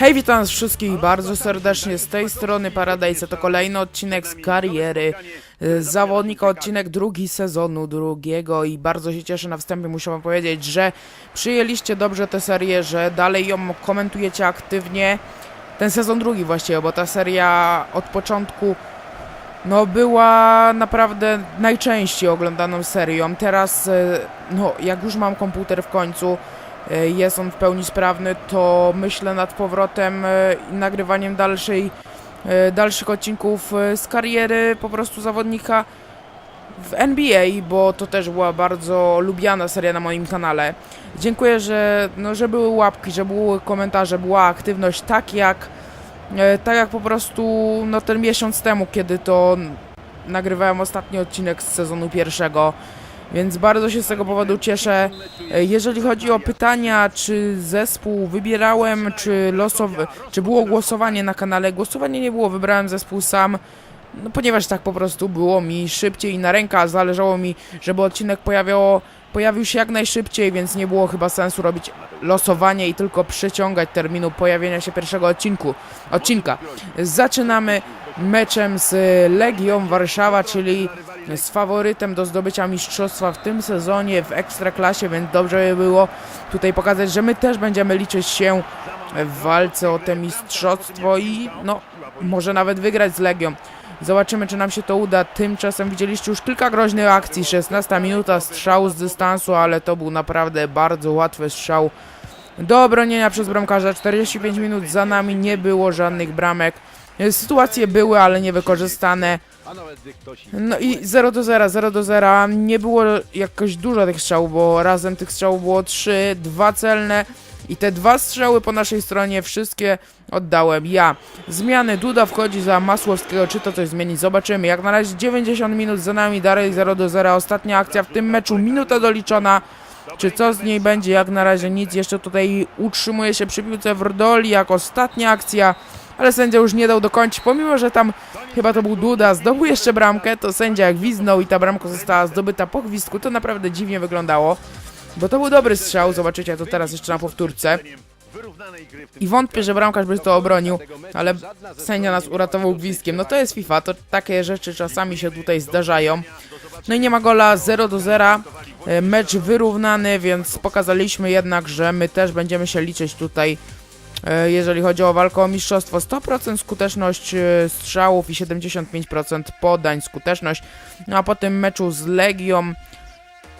Hej, witam wszystkich bardzo serdecznie z tej strony Paradise. To kolejny odcinek z kariery y, zawodnika, odcinek drugi sezonu drugiego i bardzo się cieszę na wstępie. Muszę wam powiedzieć, że przyjęliście dobrze tę serię, że dalej ją komentujecie aktywnie. Ten sezon drugi właściwie, bo ta seria od początku no była naprawdę najczęściej oglądaną serią. Teraz, y, no jak już mam komputer w końcu, jest on w pełni sprawny, to myślę nad powrotem e, i nagrywaniem dalszej, e, dalszych odcinków e, z kariery po prostu zawodnika w NBA, bo to też była bardzo lubiana seria na moim kanale. Dziękuję, że, no, że były łapki, że były komentarze, była aktywność tak jak, e, tak jak po prostu no, ten miesiąc temu, kiedy to nagrywałem ostatni odcinek z sezonu pierwszego. Więc bardzo się z tego powodu cieszę. E, Jeżeli chodzi o pytania, czy zespół wybierałem, czy losowy, czy było głosowanie na kanale, głosowanie nie było, wybrałem zespół sam. No ponieważ tak po prostu było mi szybciej na ręka, zależało mi, żeby odcinek pojawiało, pojawił się jak najszybciej, więc nie było chyba sensu robić losowanie i tylko przyciągać terminu pojawienia się pierwszego odcinku, odcinka. Zaczynamy meczem z Legią Warszawa, czyli z faworytem do zdobycia mistrzostwa w tym sezonie w Ekstraklasie, więc dobrze by było tutaj pokazać, że my też będziemy liczyć się w walce o te mistrzostwo i no, może nawet wygrać z Legią. Zobaczymy, czy nam się to uda. Tymczasem widzieliście już kilka groźnych akcji. 16 minuta strzał z dystansu, ale to był naprawdę bardzo łatwy strzał do obronienia przez bramkarza. 45 minut za nami, nie było żadnych bramek. Sytuacje były, ale nie wykorzystane. No i 0 do 0, 0 do 0. Nie było jakoś dużo tych strzałów, bo razem tych strzałów było 3, dwa celne. I te dwa strzały po naszej stronie wszystkie oddałem ja. Zmiany Duda wchodzi za Masłowskiego, czy to coś zmieni? Zobaczymy. Jak na razie 90 minut za nami, dalej 0 do 0. Ostatnia akcja w tym meczu, minuta doliczona. Czy co z niej będzie? Jak na razie nic. Jeszcze tutaj utrzymuje się przy piłce w Rodoli jak ostatnia akcja. Ale sędzia już nie dał dokończyć, pomimo że tam chyba to był Duda, zdobył jeszcze bramkę, to sędzia jak gwizdnął i ta bramka została zdobyta po gwizdku, to naprawdę dziwnie wyglądało. Bo to był dobry strzał, zobaczycie to teraz jeszcze na powtórce. I wątpię, że bramkarz by to obronił, ale sędzia nas uratował gwizdkiem. No to jest FIFA, to takie rzeczy czasami się tutaj zdarzają. No i nie ma gola 0 do 0. E, Mecz wyrównany, więc pokazaliśmy jednak, że my też będziemy się liczyć tutaj, jeżeli chodzi o walkę o mistrzostwo. 100% skuteczność e, strzałów i 75% podań skuteczność. No a po tym meczu z Legią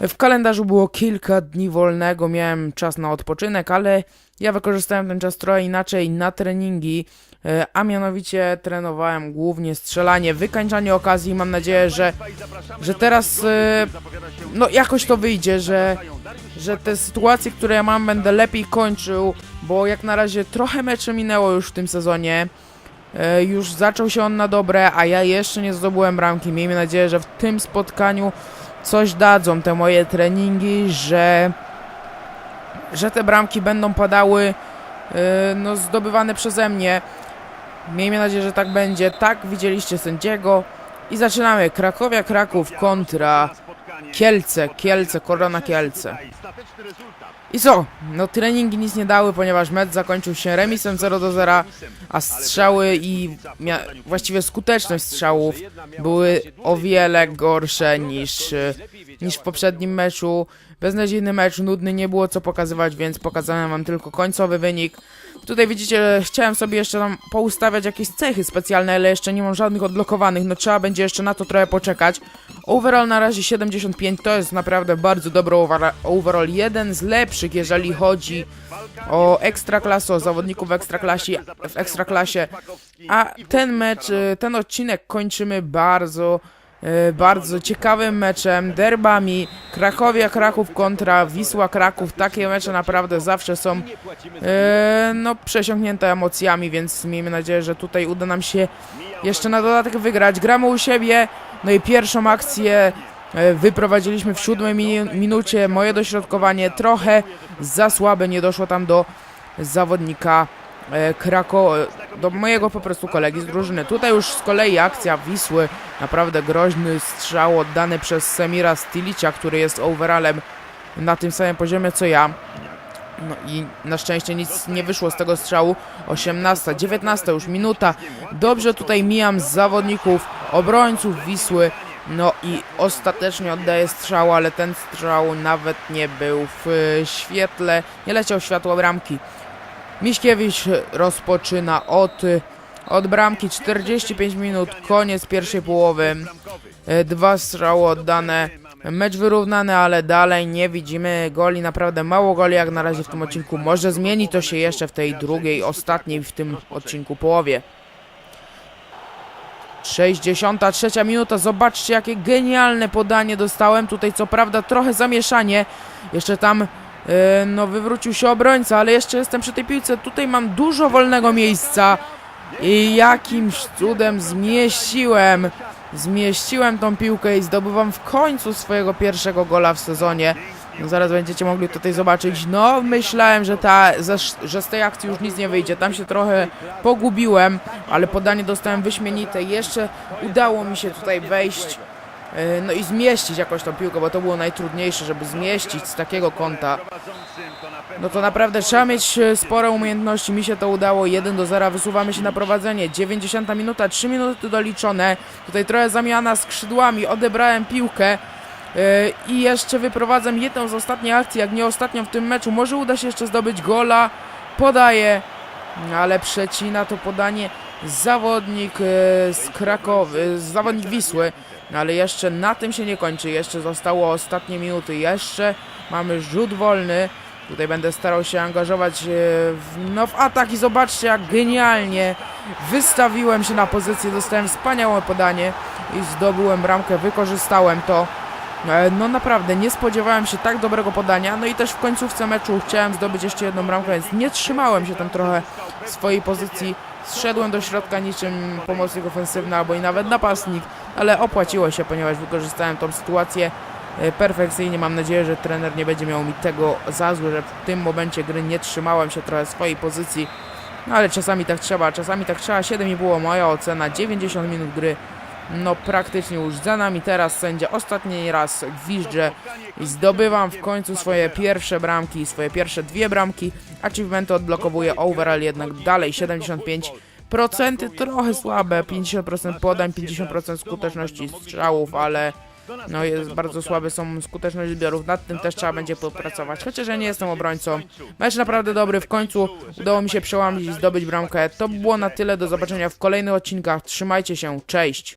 w kalendarzu było kilka dni wolnego, miałem czas na odpoczynek, ale ja wykorzystałem ten czas trochę inaczej na treningi, e, a mianowicie trenowałem głównie strzelanie, wykańczanie okazji. Mam nadzieję, że, że teraz e, no jakoś to wyjdzie, że, że te sytuacje, które ja mam, będę lepiej kończył, bo jak na razie trochę meczy minęło już w tym sezonie. E, Już zaczął się on na dobre, a ja jeszcze nie zdobyłem bramki. Miejmy nadzieję, że w tym spotkaniu coś dadzą te moje treningi, że, że te bramki będą padały no, zdobywane przeze mnie. Miejmy nadzieję, że tak będzie. Tak, widzieliście sędziego. I zaczynamy. Krakowia, Kraków kontra Kielce, Kielce, Korona Kielce. I co? No treningi nic nie dały, ponieważ mecz zakończył się remisem 0 do 0, a strzały i właściwie skuteczność strzałów były o wiele gorsze niż, e, niż w poprzednim meczu. Beznadziejny mecz, nudny, nie było co pokazywać, więc pokazałem wam tylko końcowy wynik. Tutaj widzicie, chciałem sobie jeszcze tam poustawiać jakieś cechy specjalne, ale jeszcze nie mam żadnych odblokowanych, no trzeba będzie jeszcze na to trochę poczekać. Overall na razie 75, to jest naprawdę bardzo dobry overall, jeden z lepszych, jeżeli chodzi o ekstraklasę, o zawodników w ekstraklasie, w ekstraklasie. A ten mecz, ten odcinek kończymy bardzo, bardzo ciekawym meczem, derbami Krakowia Kraków kontra Wisła Kraków. Takie mecze naprawdę zawsze są e, no przesiąknięte emocjami, więc miejmy nadzieję, że tutaj uda nam się jeszcze na dodatek wygrać. Gramy u siebie, no i pierwszą akcję e, wyprowadziliśmy w siódmej minucie. Moje dośrodkowanie trochę za słabe, nie doszło tam do zawodnika e, Krako, do mojego po prostu kolegi z drużyny. Tutaj już z kolei akcja Wisły, naprawdę groźny strzał oddany przez Semira Stilicia, który jest overallem na tym samym poziomie co ja. No i na szczęście nic nie wyszło z tego strzału. 18, 19 już minuta. Dobrze tutaj mijam z zawodników, obrońców Wisły. No i ostatecznie oddaję strzał, ale ten strzał nawet nie był w świetle, nie leciał światło bramki. Miśkiewicz rozpoczyna od, od bramki 45 minut, koniec pierwszej połowy. E, Dwa strzały oddane, mecz wyrównany, ale dalej nie widzimy goli, naprawdę mało goli jak na razie w tym odcinku. Może zmieni to się jeszcze w tej drugiej, ostatniej w tym odcinku połowie. 63 minuta, zobaczcie jakie genialne podanie dostałem. Tutaj co prawda trochę zamieszanie, jeszcze tam no wywrócił się obrońca, ale jeszcze jestem przy tej piłce. Tutaj mam dużo wolnego miejsca i jakimś cudem zmieściłem zmieściłem tą piłkę i zdobywam w końcu swojego pierwszego gola w sezonie. No zaraz będziecie mogli tutaj zobaczyć. No, myślałem, że, ta, że, z tej akcji już nic nie wyjdzie. Tam się trochę pogubiłem, ale podanie dostałem wyśmienite. Jeszcze udało mi się tutaj wejść. E, No i zmieścić jakoś tą piłkę, bo to było najtrudniejsze, żeby zmieścić z takiego kąta. No to naprawdę trzeba mieć e, spore umiejętności. Mi się to udało. 1 do 0. Wysuwamy się na prowadzenie. 90 minuta, 3 minuty doliczone. Tutaj trochę zamiana skrzydłami. Odebrałem piłkę. e, I jeszcze wyprowadzam jedną z ostatniej akcji, jak nie ostatnią w tym meczu. Może uda się jeszcze zdobyć gola. Podaje, ale przecina to podanie zawodnik z Krakowy, zawodnik Wisły. No ale jeszcze na tym się nie kończy. Jeszcze zostało ostatnie minuty. Jeszcze mamy rzut wolny. Tutaj będę starał się angażować e, w, no, w atak i zobaczcie jak genialnie wystawiłem się na pozycję, dostałem wspaniałe podanie i zdobyłem bramkę, wykorzystałem to. E, No naprawdę, nie spodziewałem się tak dobrego podania, no i też w końcówce meczu chciałem zdobyć jeszcze jedną bramkę, więc nie trzymałem się tam trochę swojej pozycji. Zszedłem do środka niczym pomocnik ofensywny albo i nawet napastnik, ale opłaciło się, ponieważ wykorzystałem tą sytuację e, perfekcyjnie. Mam nadzieję, że trener nie będzie miał mi tego za złe, że w tym momencie gry nie trzymałem się trochę swojej pozycji. No ale czasami tak trzeba, czasami tak trzeba. 7,5 moja ocena, 90 minut gry. No praktycznie już za nami teraz sędzia ostatni raz gwizdże i zdobywam w końcu swoje pierwsze bramki, swoje pierwsze dwie bramki. Achievementy odblokowuję overall jednak dalej 75%, trochę słabe, 50% podań, 50% skuteczności strzałów, ale no jest bardzo słabe są skuteczność zbiorów, nad tym też trzeba będzie popracować, chociaż ja nie jestem obrońcą. Mecz naprawdę dobry, w końcu udało mi się przełamić i zdobyć bramkę. To było na tyle, do zobaczenia w kolejnych odcinkach, trzymajcie się, cześć!